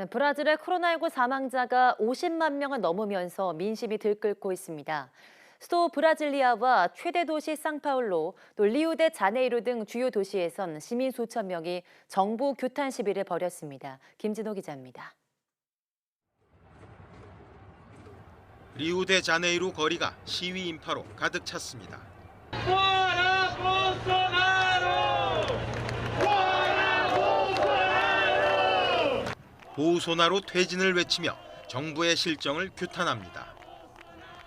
네, 브라질의 코로나19 사망자가 50만 명을 넘으면서 민심이 들끓고 있습니다. 수도 브라질리아와 최대 도시 상파울로, 또 리우데 자네이루 등 주요 도시에선 시민 수천 명이 정부 규탄 시위를 벌였습니다. 김진호 기자입니다. 리우데 자네이루 거리가 시위 인파로 가득 찼습니다. Fora Bolsonaro! 보우소나로 퇴진을 외치며 정부의 실정을 규탄합니다.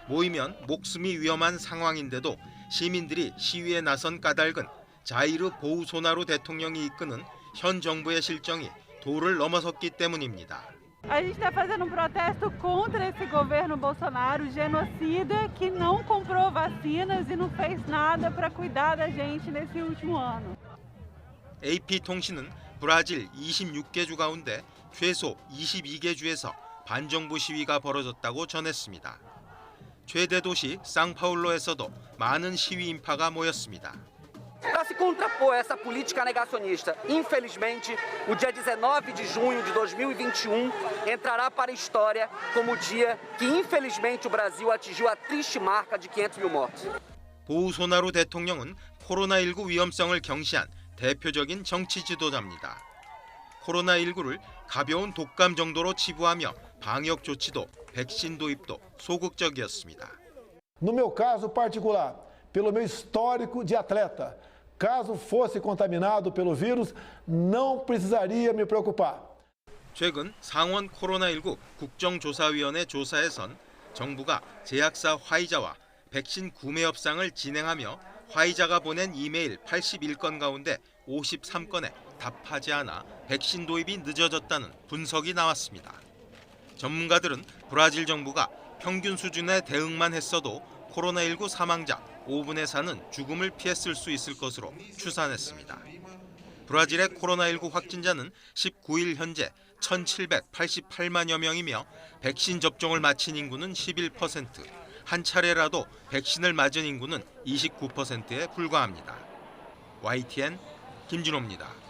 모이면 목숨이 위험한 상황인데도 시민들이 시위에 나선 까닭은 자이르 보우소나로 대통령이 이끄는 현 정부의 실정이 도를 넘어섰기 때문입니다. A gente está fazendo um protesto contra esse governo Bolsonaro, genocida, que não comprou vacinas e não fez nada para cuidar da gente nesse último ano. AP통신은 브라질 26개 주 가운데 최소 22개 주에서 반정부 시위가 벌어졌다고 전했습니다. 최대 도시 상파울로에서도 많은 시위 인파가 모였습니다. Para se contrapor a essa política negacionista, infelizmente, o dia 19 de junho de 2021 entrará para a história como o dia que, infelizmente, o Brasil atingiu a triste marca de 500 mil mortos. 보우소나루 대통령은 코로나19 위험성을 경시한 대표적인 정치 지도자입니다. 코로나19를 가벼운 독감 정도로 치부하며 방역 조치도 백신 도입도 소극적이었습니다. No meu caso particular, pelo meu histórico de atleta, caso fosse contaminado pelo vírus, não precisaria me preocupar. 최근 상원 코로나19 국정조사위원회 조사에선 정부가 제약사 화이자와 백신 구매 협상을 진행하며 화이자가 보낸 이메일 81건 가운데 53건에 답하지 않아 백신 도입이 늦어졌다는 분석이 나왔습니다. 전문가들은 브라질 정부가 평균 수준의 대응만 했어도 코로나19 사망자 5분의 4는 죽음을 피했을 수 있을 것으로 추산했습니다. 브라질의 코로나19 확진자는 19일 현재 1,788만여 명이며 백신 접종을 마친 인구는 11%, 한 차례라도 백신을 맞은 인구는 29%에 불과합니다. YTN 김진호입니다.